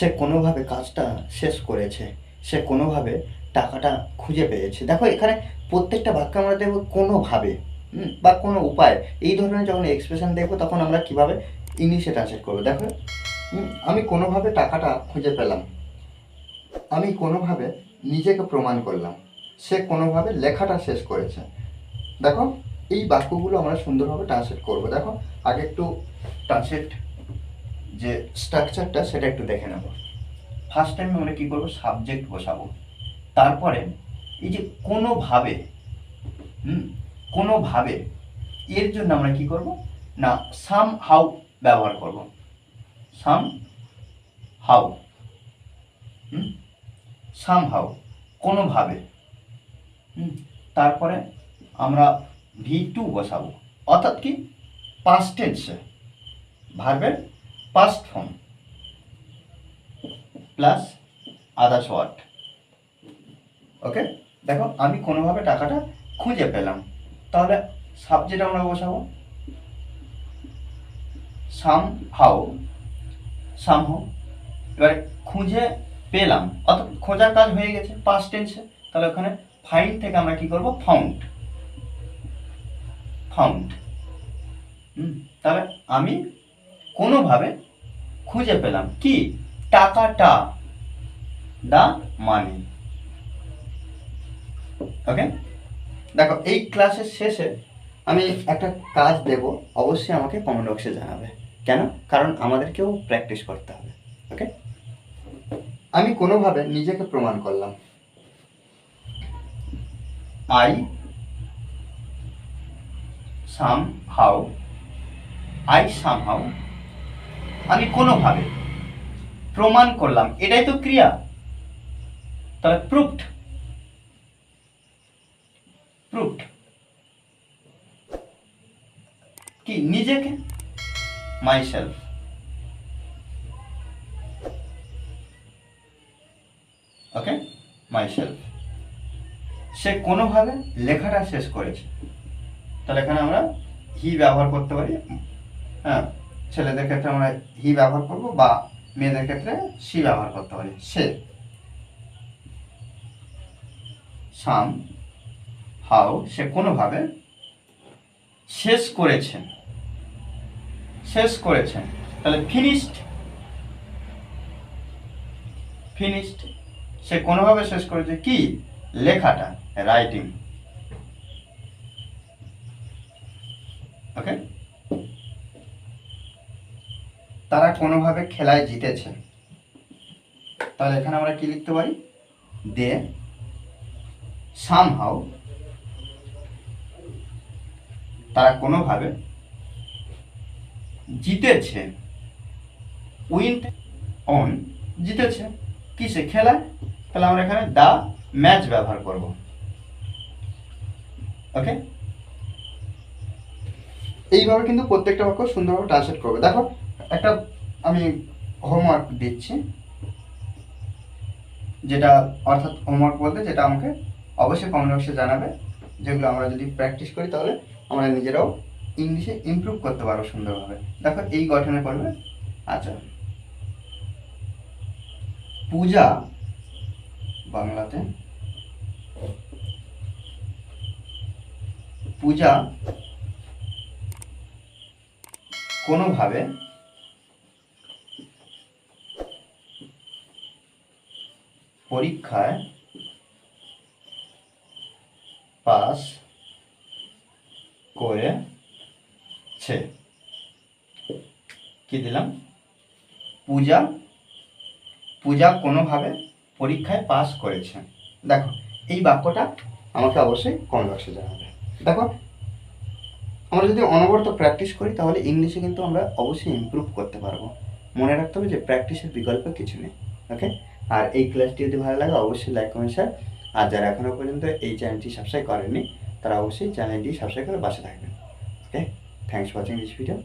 সে কোনোভাবে কাজটা শেষ করেছে, সে কোনোভাবে টাকাটা খুঁজে পেয়েছে। দেখো, এখানে প্রত্যেকটা বাক্য আমরা দেখব কোনোভাবে বা কোনো উপায়। এই ধরনের যখন এক্সপ্রেশন দেখব, তখন আমরা কীভাবে ইংলিশে ট্রান্সলেট করব? দেখো আমি কোনোভাবে টাকাটা খুঁজে পেলাম। আমি কোনোভাবে নিজেকে প্রমাণ করলাম। সে কোনোভাবে লেখাটা শেষ করেছে। দেখো, এই বাক্যগুলো আমরা সুন্দরভাবে ট্রান্সলেট করব। দেখো, আগে একটু ট্রান্সলেট যে স্ট্রাকচারটা সেটা একটু দেখে নেব। ফার্স্ট টাইম আমরা কী করব? সাবজেক্ট বসাবো। তারপরে এই যে কোনোভাবে, হুম, কোনোভাবে এর জন্য আমরা কি করব? না সাম হাউ ব্যবহার করব। সাম হাউ হুম সাম হাউ কোনোভাবে, হুম, তারপরে আমরা ভি টু বসাবো। অর্থাৎ কি? পাস্ট টেন্সে ভার্বের past form plus others word okay দেখো, আমি কোনোভাবে টাকাটা খুঁজে পেলাম। তাহলে সাবজেক্ট আমরা বসাবো। সাম হাউ সাম হাউ এবারে খুঁজে পেলাম। অর্থাৎ খোঁজার কাজ হয়ে গেছে পাস্ট টেন্সে তাহলে ওখানে ফাইন্ড থেকে আমরা কি করব? ফাউন্ড ফাউন্ড তাহলে আমি কোনোভাবে খুঁজে পেলাম কি? টাকাটা। দা মানি। ওকে দেখো, এই ক্লাসের শেষে আমি একটা কাজ দেব, অবশ্যই আমাকে কমেন্ট বক্সে জানাবে। কেন? কারণ আমাদেরকেও প্র্যাকটিস করতে হবে। ওকে আমি কোনোভাবে নিজেকে প্রমাণ করলাম। I somehow I somehow আমি কোনোভাবে প্রমাণ করলাম, এটাই তো ক্রিয়া। তাহলে প্রুফড। প্রুফড। কি, নিজেকে? My self okay my self সে কোনোভাবে লেখাটা শেষ করেছে। তাহলে এখানে আমরা হি ব্যবহার করতে পারি। হ্যাঁ। ছেলেদের ক্ষেত্রে আমরা হি ব্যবহার করব বা মেয়েদের ক্ষেত্রে সি ব্যবহার করতে পারি। সে। সাম হাউ সে কোনোভাবে শেষ করেছেন। শেষ করেছেন। তাহলে ফিনিশড ফিনিশড সে কোনোভাবে শেষ করেছে কি? লেখাটা রাইটিং ওকে তারা কোনোভাবে খেলায় জিতেছে। তাহলে এখানে আমরা কি লিখতে পারি? দে সামহাউ তারা কোনোভাবে জিতেছে। উইন্ট অন জিতেছে। কিসে? খেলায়। তাহলে আমরা এখানে দা ম্যাচ ব্যবহার করব। ওকে? এইভাবে কিন্তু প্রত্যেকটা বাক্য সুন্দরভাবে ট্রান্সলেট করবে। দেখো একটা আমি হোমওয়ার্ক দিচ্ছি, যেটা অর্থাৎ হোমওয়ার্ক বলতে যেটা আমাকে অবশ্যই কমেন্ট বক্সে জানাবে, যেগুলো আমরা যদি প্র্যাকটিস করি তাহলে আমরা নিজেরাও ইংলিশে ইমপ্রুভ করতে পারব সুন্দরভাবে। দেখো এই গঠনে করবে আচ্ছা। পূজা, বাংলাতে। পূজা কোনোভাবে পরীক্ষায় পাস করেছে। কি দিলাম? পূজা পূজা কোনোভাবে পরীক্ষায় পাস করেছে। দেখো, এই বাক্যটা আমাকে অবশ্যই কমেন্ট বক্সে জানাবে। দেখো, আমরা যদি অনবরত প্র্যাকটিস করি, তাহলে ইংলিশে কিন্তু আমরা অবশ্যই ইমপ্রুভ করতে পারব। মনে রাখতে হবে যে প্র্যাকটিসের বিকল্প কিছু নেই ওকে আর এই ক্লাসটি যদি ভালো লাগে, অবশ্যই লাইক কমেন্ট স্যার আর যারা এখনও পর্যন্ত এই চ্যানেলটি সাবস্ক্রাইব করেনি তারা অবশ্যই চ্যানেলটি সাবস্ক্রাইব করে বাসে থাকবেন। Okay thanks watching this video